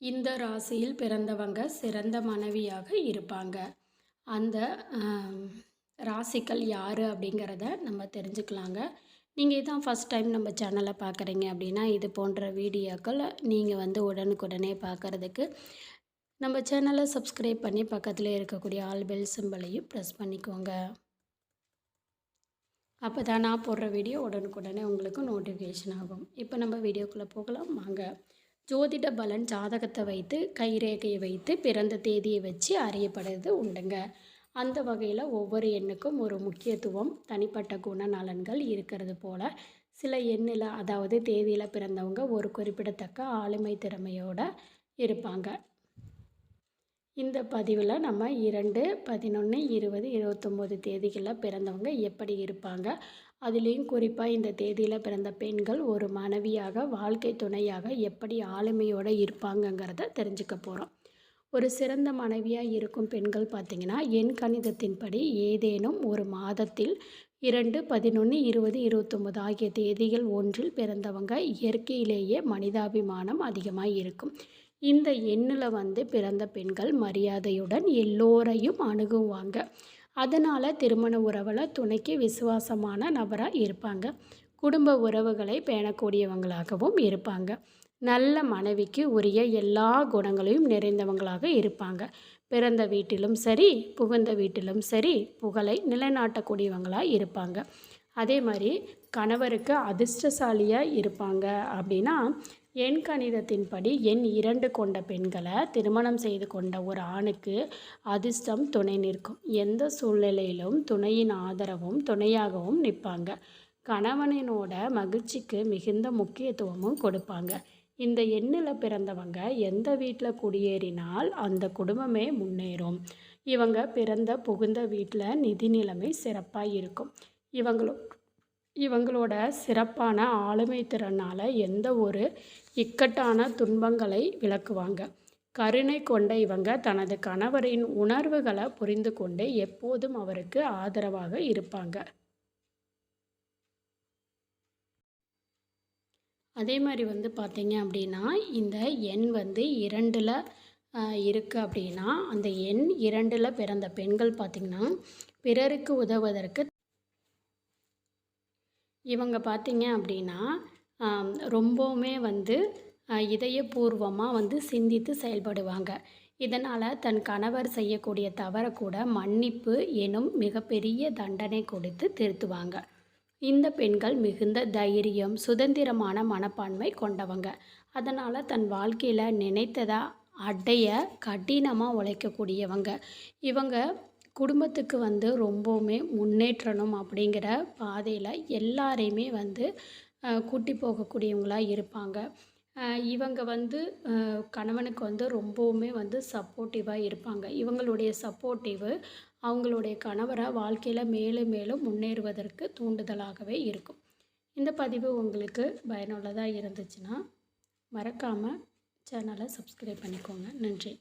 இந்த ராசியில் பிறந்தவங்க சிறந்த மனைவியாக இருப்பாங்க. அந்த ராசிகள் யார் அப்படிங்கிறத நம்ம தெரிஞ்சுக்கலாங்க. நீங்கள் இதான் ஃபஸ்ட் டைம் நம்ம சேனலை பார்க்குறீங்க அப்படின்னா இது போன்ற வீடியோக்கள் நீங்கள் வந்து உடனுக்குடனே பார்க்குறதுக்கு நம்ம சேனலை சப்ஸ்கிரைப் பண்ணி பக்கத்தில் இருக்கக்கூடிய ஆல் பெல் சிம்பிளையும் ப்ரெஸ் பண்ணிக்கோங்க. அப்போ தான் நான் போடுற வீடியோ உடனுக்குடனே உங்களுக்கு நோட்டிஃபிகேஷன் ஆகும். இப்போ நம்ம வீடியோக்குள்ளே போகலாம். வாங்க. ஜோதிட பலன் ஜாதகத்தை வைத்து கைரேகையை வைத்து பிறந்த தேதியை வச்சு அறியப்படுறது உண்டுங்க. அந்த வகையில் ஒவ்வொரு எண்ணுக்கும் ஒரு முக்கியத்துவம் தனிப்பட்ட குணநலன்கள் இருக்கிறது போல் சில எண்ணில் அதாவது தேதியில் பிறந்தவங்க ஒரு குறிப்பிடத்தக்க ஆளுமை திறமையோடு இருப்பாங்க. இந்த பதிவில் நம்ம இரண்டு பதினொன்று இருபது இருபத்தொம்போது தேதிகளில் பிறந்தவங்க எப்படி இருப்பாங்க அதுலேயும் குறிப்பாக இந்த தேதியில் பிறந்த பெண்கள் ஒரு மனைவியாக வாழ்க்கை துணையாக எப்படி ஆளுமையோடு இருப்பாங்கங்கிறத தெரிஞ்சுக்க போகிறோம் ஒரு சிறந்த மனைவியாக இருக்கும் பெண்கள் பார்த்திங்கன்னா எண் கணிதத்தின்படி ஏதேனும் ஒரு மாதத்தில் இரண்டு பதினொன்று இருபது இருபத்தொம்பது ஆகிய தேதிகள் ஒன்றில் பிறந்தவங்க இயற்கையிலேயே மனிதாபிமானம் அதிகமாக இருக்கும். இந்த எண்ணில் வந்து பிறந்த பெண்கள் மரியாதையுடன் எல்லோரையும் அணுகுவாங்க. அதனால் திருமண உறவில் துணைக்கு விசுவாசமான நபராக இருப்பாங்க. குடும்ப உறவுகளை பேணக்கூடியவங்களாகவும் இருப்பாங்க. நல்ல மனைவிக்கு உரிய எல்லா குணங்களையும் நிறைந்தவங்களாக இருப்பாங்க. பிறந்த வீட்டிலும் சரி புகுந்த வீட்டிலும் சரி புகழை நிலைநாட்டக்கூடியவங்களாக இருப்பாங்க. அதே மாதிரி கணவருக்கு அதிர்ஷ்டசாலியாக இருப்பாங்க அப்படின்னா எண் கணிதத்தின்படி எண் இரண்டு கொண்ட பெண்களை திருமணம் செய்து கொண்ட ஒரு ஆணுக்கு அதிர்ஷ்டம் துணை நிற்கும். எந்த சூழ்நிலையிலும் துணையின் ஆதரவும் துணையாகவும் நிற்பாங்க. கணவனினோட மகிழ்ச்சிக்கு மிகுந்த முக்கியத்துவமும் கொடுப்பாங்க. இந்த எண்ணில் பிறந்தவங்க எந்த வீட்டில் குடியேறினால் அந்த குடும்பமே முன்னேறும். இவங்க பிறந்த புகுந்த வீட்டில் நிதி நிலைமை சிறப்பாக இருக்கும். இவங்களோ இவங்களோட சிறப்பான ஆளுமை திறனால் எந்த ஒரு இக்கட்டான துன்பங்களை விளக்குவாங்க. கருணை கொண்ட இவங்க தனது கணவரின் உணர்வுகளை புரிந்து கொண்டு எப்போதும் அவருக்கு ஆதரவாக இருப்பாங்க. அதே மாதிரி வந்து பார்த்திங்க அப்படின்னா இந்த எண் வந்து இரண்டில் இருக்குது அப்படின்னா அந்த எண் இரண்டில் பிறந்த பெண்கள் பார்த்திங்கன்னா பிறருக்கு உதவுவதற்கு இவங்க பார்த்திங்க அப்படின்னா ரொம்பவுமே வந்து இதயபூர்வமாக வந்து சிந்தித்து செயல்படுவாங்க. இதனால் தன் கணவர் செய்யக்கூடிய தவறை கூட மன்னிப்பு எனும் மிகப்பெரிய தண்டனை கொடுத்து திருத்துவாங்க. இந்த பெண்கள் மிகுந்த தைரியம் சுதந்திரமான மனப்பான்மை கொண்டவங்க. அதனால் தன் வாழ்க்கையில் நினைத்ததாக அடைய கடினமாக உழைக்கக்கூடியவங்க. இவங்க குடும்பத்துக்கு வந்து ரொம்பவுமே முன்னேற்றணும் அப்படிங்கிற பாதையில் எல்லாரையுமே வந்து கூட்டி போகக்கூடியவங்களாக இருப்பாங்க. இவங்க வந்து கணவனுக்கு வந்து ரொம்பவுமே வந்து சப்போர்ட்டிவாக இருப்பாங்க. இவங்களுடைய சப்போர்ட்டிவு அவங்களுடைய கணவரை வாழ்க்கையில் மேலும் மேலும் முன்னேறுவதற்கு தூண்டுதலாகவே இருக்கும். இந்த பதிவு உங்களுக்கு பயனுள்ளதாக இருந்துச்சுன்னா மறக்காமல் சேனலை சப்ஸ்கிரைப் பண்ணிக்கோங்க. நன்றி.